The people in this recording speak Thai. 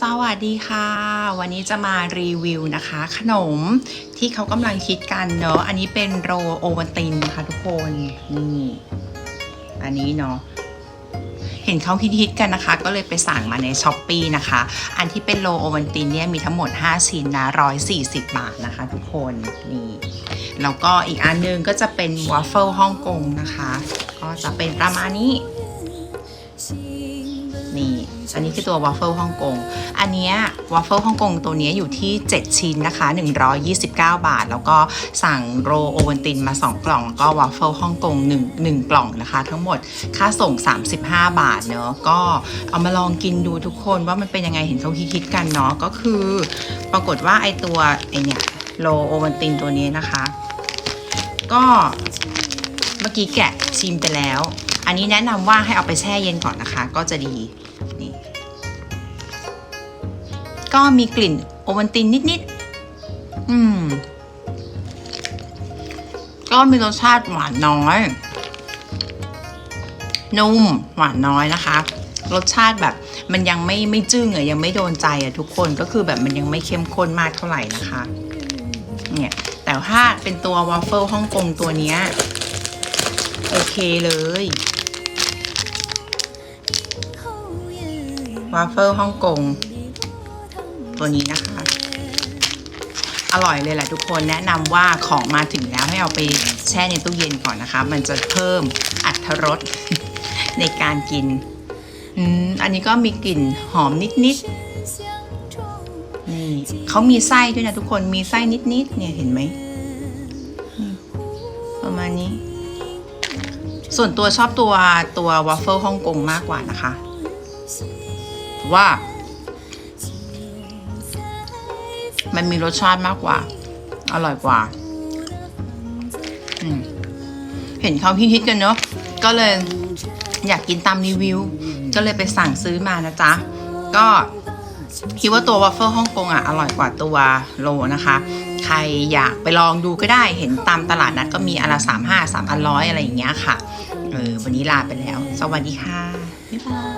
สวัสดีค่ะ วันนี้จะมารีวิวนะคะ ขนมที่เขากำลังคิดกันเนาะอันนี้เป็นโรโอวัตินนะคะทุกคนนี่อันนี้เนาะเห็นเขาฮิตๆกันนะคะ ก็เลยไปสั่งมาในช้อปปีนะคะ อันที่เป็นโลโอวัลตินเนี่ยมีทั้งหมด 5 ชิ้นนะ 140 บาทนะคะ ทุกคนนี่แล้วก็อีกอันนึงก็จะเป็นวาฟเฟิลฮ่องกงนะคะ ก็จะเป็นประมาณนี้ นี่ อันนี้คือตัวว a ฟเฟิลฮ่องกง อันเนี้ยว a ฟเฟิลฮ่องกงตัวเนี้ยอยู่ที่ 7 ชิ้นนะคะ 129 บาท แล้วก็สั่งโรโอวันตินมา 2 กล่อง แล้วก็ว a ฟเฟิลฮ่องกง1 1 กล่องนะคะ ทั้งหมดค่าส่ง 35 บาทเนอะก็เอามาลองกินดูทุกคนว่ามันเป็นยังไงเห็นเขาคิดกันเนาะก็คือ ปรากฏว่าไอตัวไอเนี่ยโรโอวันตินตัวนี้นะคะ ก็เมื่อกี้แกะชิมไปแล้ว อันนี้แนะนำว่าให้เอาไปแช่เย็นก่อนนะคะ ก็จะดีนี่ก็มีกลิ่นโอวัลตินนิดๆอืม ก็มีรสชาติหวานน้อย นุ่มหวานน้อยนะคะ รสชาติแบบมันยังไม่ไม่จึ้งอะยังไม่โดนใจอะทุกคนก็คือแบบมันยังไม่เข้มข้นมากเท่าไหร่นะคะ เนี่ย แต่ถ้าเป็นตัววาฟเฟิลฮ่องกงตัวเนี้ยโอเคเลย วาเฟิลฮ่องกง ตัวนี้นะคะ อร่อยเลยแหละทุกคนแนะนำว่าของมาถึงแล้วให้เอาไปแช่ในตู้เย็นก่อนนะคะ มันจะเพิ่มอัตรรสในการกินอันนี้ก็มีกลิ่นหอมนิดๆ นี่เขามีไส้ด้วยนะทุกคน มีไส้นิดๆ เนี่ยเห็นไหม ประมาณนี้ ส่วนตัวชอบตัวตัววาฟเฟิลฮ่องกงมากกว่านะคะ ว่า มันมีรสชาติมากกว่า อร่อยกว่า เห็นเขาฮิตๆกันเนอะก็เลยอยากกินตามรีวิว ก็เลยไปสั่งซื้อมานะจ๊ะ ก็คิดว่าตัววาฟเฟิลฮ่องกงอะอร่อยกว่าตัวโลนะคะ ใครอยากไปลองดูก็ได้เห็นตามตลาดนัดก็มีอนละสามห้าสามพันร้อยอะไรอย่างเงี้ยค่ะ เออวันนี้ลาไปแล้ว สวัสดีค่ะ บ๊ายบาย